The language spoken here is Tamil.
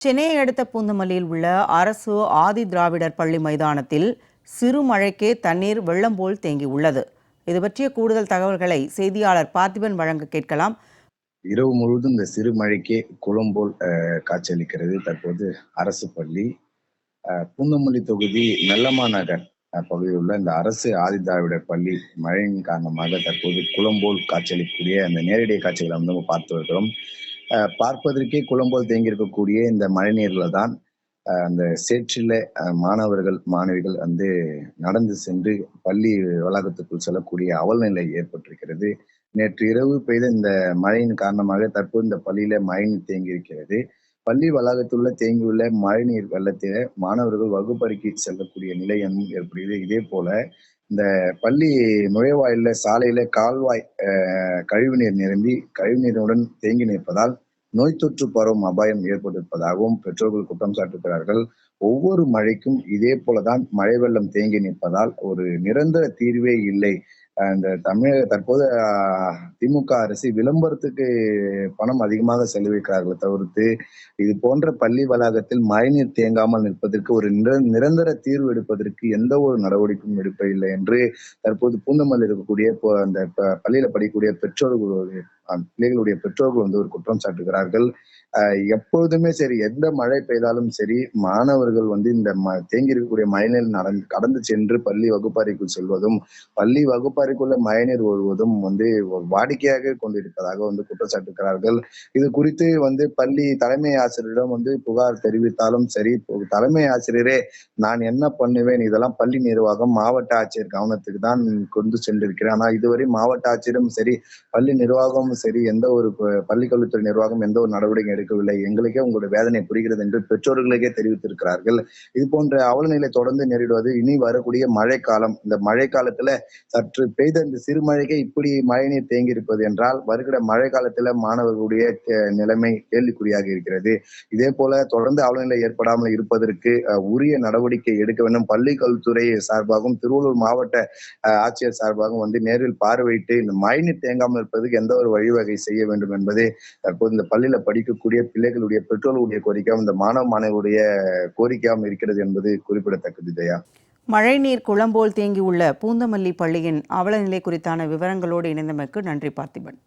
சென்னையை அடுத்த பூந்தமல்லியில் உள்ள அரசு ஆதி திராவிடர் பள்ளி மைதானத்தில் சிறு மழைக்கே தண்ணீர் வெள்ளம் போல் தேங்கியுள்ளது. இது பற்றிய கூடுதல் தகவல்களை செய்தியாளர் பார்த்திபன் வழங்க கேட்கலாம். இரவு முழுவதும் இந்த சிறு மழைக்கே குளம் போல் காட்சியளிக்கிறது. தற்போது அரசு பள்ளி அஹ், பூந்தமல்லி தொகுதி மெல்லமா நகர் அஹ், பகுதியில் உள்ள இந்த அரசு ஆதிதிராவிடர் பள்ளி மழையின் காரணமாக தற்போது குளம் போல் காட்சியளிக்கக்கூடிய அந்த நேரடி காட்சிகளை வந்து நம்ம பார்த்து வருகிறோம். பார்ப்பதற்கே குளம் போல் தேங்கி இந்த மழைநீரில் தான் அந்த சேற்றில மாணவர்கள் மாணவிகள் வந்து நடந்து சென்று பள்ளி வளாகத்துக்குள் செல்லக்கூடிய அவல்நிலை ஏற்பட்டிருக்கிறது. நேற்று இரவு பெய்த இந்த மழையின் காரணமாக தற்போது இந்த பள்ளியில மழைநீர் தேங்கி இருக்கிறது பள்ளி வளாகத்துள்ள தேங்கியுள்ள மழைநீர் வெள்ளத்தில மாணவர்கள் வகுப்பறைக்கு செல்லக்கூடிய நிலையும் ஏற்படுகிறது. இதே போல இந்த பள்ளி நுழைவாயில சாலையில கால்வாய் அஹ், கழிவுநீர் நிரம்பி கழிவுநீருடன் தேங்கி நிற்பதால் நோய் தொற்று பரவும் அபாயம் ஏற்பட்டிருப்பதாகவும் பெற்றோர்கள் குற்றம் சாட்டுகிறார்கள். ஒவ்வொரு மழைக்கும் இதே போலதான் மழை வெள்ளம் தேங்கி நிற்பதால் ஒரு நிரந்தர தீர்வே இல்லை. இந்த தமிழக தற்போது திமுக அரசு விளம்பரத்துக்கு பணம் அதிகமாக செலவிக்கிறார்களே தவிர்த்து இது போன்ற பள்ளி வளாகத்தில் மழைநீர் தேங்காமல் நிற்பதற்கு ஒரு நிர- நிரந்தர தீர்வு எடுப்பதற்கு எந்த ஒரு நடவடிக்கையும் எடுப்பதில்லை என்று தற்போது பூந்தமல்லி இருக்கக்கூடிய இப்போ அந்த பள்ளியில படிக்கக்கூடிய பெற்றோர்களுடைய பிள்ளைகளுடைய பெற்றோர்கள் வந்து ஒரு குற்றம் சாட்டுகிறார்கள். அஹ், எப்பொழுதுமே சரி எந்த மழை பெய்தாலும் சரி மாணவர்கள் வந்து இந்த ம தேங்கி இருக்கக்கூடிய மழைநீர் நடந்து கடந்து சென்று பள்ளி வகுப்பறைக்குள் செல்வதும் பள்ளி வகுப்பறைக்குள்ள மழைநீர் வருவதும் வந்து ஒரு வாடிக்கையாக கொண்டிருப்பதாக வந்து குற்றச்சாட்டுகிறார்கள் இது குறித்து வந்து பள்ளி தலைமை ஆசிரியரிடம் வந்து புகார் தெரிவித்தாலும் சரி தலைமை ஆசிரியரே நான் என்ன பண்ணுவேன்? இதெல்லாம் பள்ளி நிர்வாகம் மாவட்ட ஆட்சியர் கவனத்துக்கு தான் கொண்டு சென்றிருக்கிறேன் ஆனால் இதுவரை மாவட்ட ஆட்சியரும் சரி பள்ளி நிர்வாகமும் சரி எந்த ஒரு பள்ளிக்கல்வித்துறை நிர்வாகம் எந்த ஒரு நடவடிக்கை எடுக்கவில்லை. எங்களுக்கே உங்களுடைய வேதனை புரிகிறது என்று பெற்றோர்களுக்கே தெரிவித்திருக்கிறார்கள். இது போன்ற அவலநிலை தொடர்ந்து நேரிடுவது இனி வரக்கூடிய மழைக்காலம். இந்த மழைக்காலத்துல சற்று பெய்த இந்த சிறு மழைக்கே இப்படி மழைநீர் தேங்கி இருப்பது என்றால் வருகிற மழை காலத்துல மாணவர்களுடைய நிலைமை கேள்விக்குறியாக இருக்கிறது. இதே போல தொடர்ந்து அவலநிலை ஏற்படாமல் இருப்பதற்கு உரிய நடவடிக்கை எடுக்க வேண்டும். பள்ளி கல்வித்துறை சார்பாகவும் திருவள்ளூர் மாவட்ட ஆட்சியர் சார்பாகவும் வந்து நேரில் பார்வையிட்டு இந்த மழைநீர் தேங்காமல் இருப்பதற்கு எந்த ஒரு வழிவகை செய்ய வேண்டும் என்பது தற்போது இந்த பள்ளியில படிக்கக்கூடிய பிள்ளைகளுடைய பெற்றோர்களுடைய கோரிக்கையாகவும் இந்த மாணவ மாணவருடைய கோரிக்கையாகவும் இருக்கிறது என்பது குறிப்பிடத்தக்கது ஜெயா மழைநீர் குளம்போல் தேங்கியுள்ள பூந்தமல்லி பள்ளியின் அவலநிலை குறித்தான விவரங்களோடு இணைந்தமைக்கு நன்றி பார்த்திபன்.